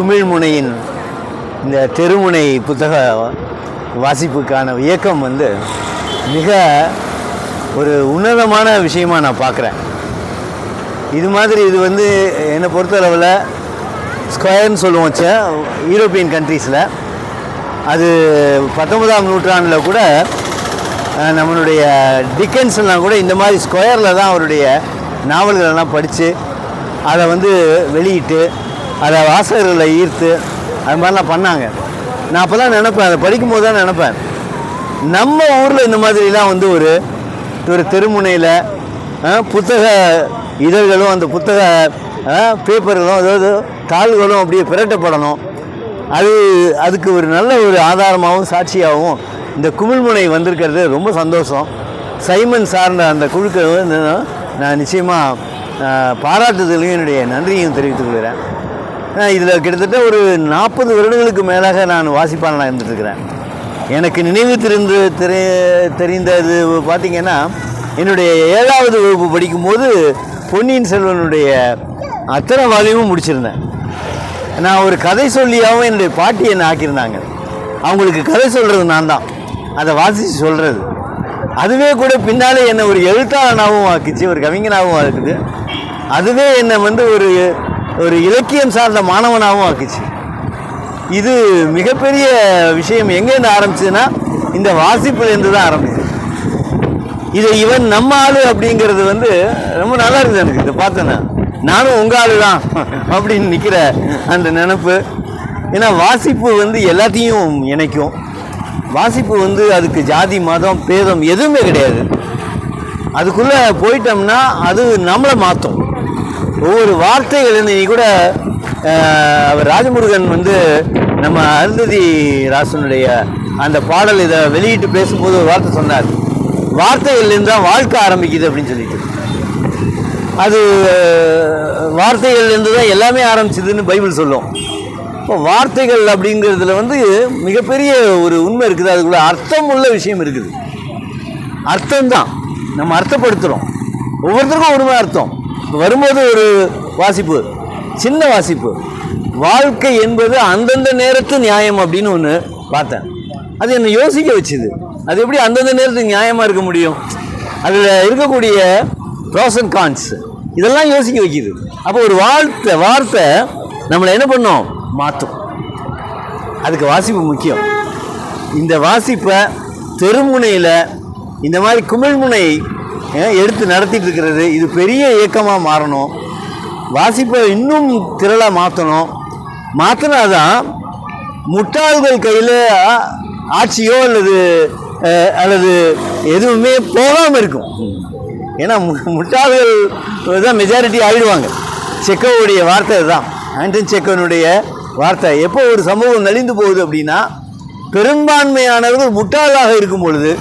குமிழ்முனையின் இந்த தெருமுனை புத்தக வாசிப்புக்கான இயக்கம் வந்து மிக ஒரு உன்னதமான விஷயமா நான் பார்க்குறேன். இது மாதிரி இது வந்து என்னை பொறுத்தளவில் ஸ்கொயர்னு சொல்லுவோம் ச்சே, யூரோப்பியன் கண்ட்ரீஸில். அது பத்தொன்பதாம் நூற்றாண்டில் கூட நம்மளுடைய டிக்கன்ஸ்லாம் கூட இந்த மாதிரி ஸ்கொயரில் தான் அவருடைய நாவல்களெல்லாம் படித்து அதை வந்து வெளியிட்டு அதை வாசகர்களை ஈர்த்து அது மாதிரிலாம் பண்ணாங்க. நான் அப்போ தான் நினப்பேன் அதை படிக்கும்போது தான் நினப்பேன். நம்ம ஊரில் இந்த மாதிரிலாம் வந்து ஒரு ஒரு தெருமுனையில் புத்தக இதழ்களும் அந்த புத்தக பேப்பர்களும் அதாவது தாள்களும் அப்படியே பிரட்டப்படணும் அது அதுக்கு ஒரு நல்ல ஒரு ஆதாரமாகவும் சாட்சியாகவும் இந்த குமிழ்முனை வந்திருக்கிறது ரொம்ப சந்தோஷம். சைமன் சார்ந்த அந்த குழுக்கள் வந்து நான் நிச்சயமாக பாராட்டுதலையும் என்னுடைய நன்றியும் தெரிவித்துக் கொள்கிறேன். இதில் கிட்டத்தட்ட ஒரு நாற்பது வருடங்களுக்கு மேலாக நான் வாசிப்பாளனாக இருந்துட்டுருக்கிறேன் எனக்கு நினைவு தெரிந்து தெரி தெரிந்தது பார்த்திங்கன்னா என்னுடைய ஏழாவது வகுப்பு படிக்கும்போது பொன்னியின் செல்வனுடைய அத்தனை வால்யூமும் முடிச்சிருந்தேன். நான் ஒரு கதை சொல்லியாகவும் என்னுடைய பாட்டி என்னை ஆக்கியிருந்தாங்க. அவங்களுக்கு கதை சொல்கிறது நான் தான் அதை வாசித்து சொல்கிறது அதுவே கூட பின்னாலே என்னை ஒரு எழுத்தாளனாகவும் ஆக்கிச்சு ஒரு கவிஞனாகவும் ஆக்குது. அதுவே என்னை வந்து ஒரு ஒரு இலக்கியம் சார்ந்த மாணவனாகவும் ஆக்குச்சு. இது மிகப்பெரிய விஷயம் எங்கேருந்து ஆரம்பிச்சதுன்னா இந்த வாசிப்புலேருந்து தான் ஆரம்பிச்சது. இதை இவன் நம்ம ஆளு அப்படிங்கிறது வந்து ரொம்ப நல்லா இருக்குது எனக்கு இதை பார்த்தேன்னா. நானும் உங்கள் ஆளு தான் அப்படின்னு நிற்கிற அந்த நினப்பு. ஏன்னா வாசிப்பு வந்து எல்லாத்தையும் இணைக்கும். வாசிப்பு வந்து அதுக்கு ஜாதி மதம் பேதம் எதுவுமே கிடையாது. அதுக்குள்ளே போயிட்டோம்னா அது நம்மளை மாற்றும் ஒவ்வொரு வார்த்தைகள் நீ கூட அவர் ராஜமுருகன் வந்து நம்ம அருந்ததி ராசனுடைய அந்த பாடல் இதை வெளியிட்டு பேசும்போது ஒரு வார்த்தை சொன்னார். வார்த்தைகள்லேருந்து தான் வாழ்க்கை ஆரம்பிக்குது அப்படின்னு சொல்லிட்டு. அது வார்த்தைகள்லேருந்து தான் எல்லாமே ஆரம்பிச்சதுன்னு பைபிள் சொல்லும். இப்போ வார்த்தைகள் அப்படிங்கிறதுல வந்து மிகப்பெரிய ஒரு உண்மை இருக்குது. அதுக்குள்ள அர்த்தம் உள்ள விஷயம் இருக்குது. அர்த்தம்தான். நம்ம அர்த்தப்படுத்துகிறோம் ஒவ்வொருத்தருக்கும் ஒரு அர்த்தம். வரும்போது ஒரு வாசிப்பு சின்ன வாசிப்பு. வாழ்க்கை என்பது அந்தந்த நேரத்து நியாயம் அப்படின்னு ஒன்று பார்த்தேன். அது என்னை யோசிக்க வச்சுது. அது எப்படி அந்தந்த நேரத்துக்கு நியாயமாக இருக்க முடியும்? அதில் இருக்கக்கூடிய ப்ரோஸ் அண்ட் கான்ஸ் இதெல்லாம் யோசிக்க வைக்கிது. அப்போ ஒரு வார்த்தை வார்த்தை நம்மளை என்ன பண்ணோம்? மாற்றும் அதுக்கு வாசிப்பு முக்கியம். இந்த வாசிப்பை தெருமுனையில் இந்த மாதிரி குமிழ்முனை எடுத்து நடத்திட்டு இருக்கிறது இது பெரிய இயக்கமாக மாறணும். வாசிப்பை இன்னும் திரளாக மாற்றணும் மாற்றினாதான் முட்டாள்கள் கையில் ஆட்சியோ அல்லது அல்லது எதுவுமே போகாமல் இருக்கும். ஏன்னா மு- முட்டாள்கள் தான் மெஜாரிட்டி ஆகிடுவாங்க செக்கோவுடைய வார்த்தை தான் ஆண்டன் செக்கனுடைய வார்த்தை. எப்போ ஒரு சமூகம் நலிந்து போகுது அப்படின்னா பெரும்பான்மையானவர்கள் முட்டாளாக இருக்கும் பொழுது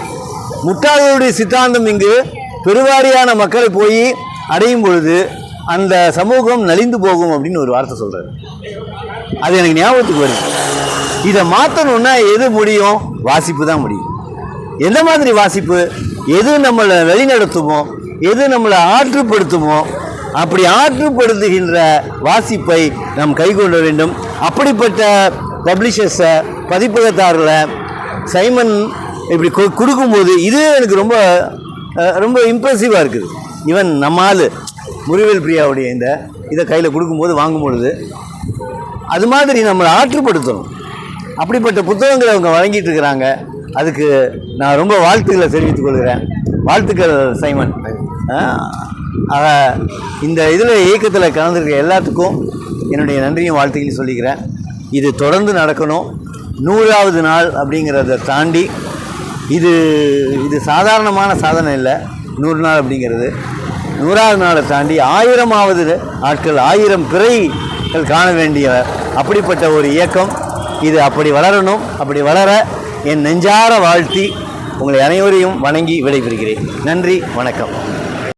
முட்டாள்களுடைய சித்தாந்தம் இங்கு பெருவாரியான மக்களை போய் அடையும் பொழுது அந்த சமூகம் நலிந்து போகும் அப்படின்னு ஒரு வார்த்தை சொல்கிறார் அது எனக்கு ஞாபகத்துக்கு வருது. இதை மாற்றணுன்னா எது முடியும்? வாசிப்பு தான் முடியும். எந்த மாதிரி வாசிப்பு? எது நம்மளை வழிநடத்துமோ எது நம்மளை ஆற்றுப்படுத்துமோ அப்படி ஆற்றுப்படுத்துகின்ற வாசிப்பை நாம் கைக்கொள்ள வேண்டும். அப்படிப்பட்ட பப்ளிஷர்ஸை பதிப்பகத்தார்களை சைமன் இப்படி கொடுக்கும்போது இது எனக்கு ரொம்ப ரொம்ப இம்ப்ரெசிவாக இருக்குது. ஈவன் நம்ம ஆள் முருவேல் பிரியாவுடைய இந்த இதை கையில் கொடுக்கும்போது வாங்கும் பொழுது அது மாதிரி நம்மளை ஆற்றுப்படுத்தணும். அப்படிப்பட்ட புத்தகங்களை அவங்க வழங்கிட்டு இருக்கிறாங்க. அதுக்கு நான் ரொம்ப வாழ்த்துக்களை தெரிவித்துக் கொள்கிறேன். வாழ்த்துக்கள் சைமன். ஆக இந்த இதில் இயக்கத்தில் கலந்துருக்க எல்லாத்துக்கும் என்னுடைய நன்றியும் வாழ்த்துக்களையும் சொல்லிக்கிறேன். இது தொடர்ந்து நடக்கணும். நூறாவது நாள் அப்படிங்கிறத தாண்டி இது இது சாதாரணமான சாதனை இல்லை. நூறு நாள் அப்படிங்கிறது. நூறாவது நாளை தாண்டி ஆயிரமாவது ஆட்கள் ஆயிரம் பிறைகள் காண வேண்டிய அப்படிப்பட்ட ஒரு இயக்கம். இது அப்படி வளரணும் அப்படி வளர என் நெஞ்சார வாழ்த்தி உங்களை அனைவரையும் வணங்கி விடைபெறுகிறேன். நன்றி வணக்கம்.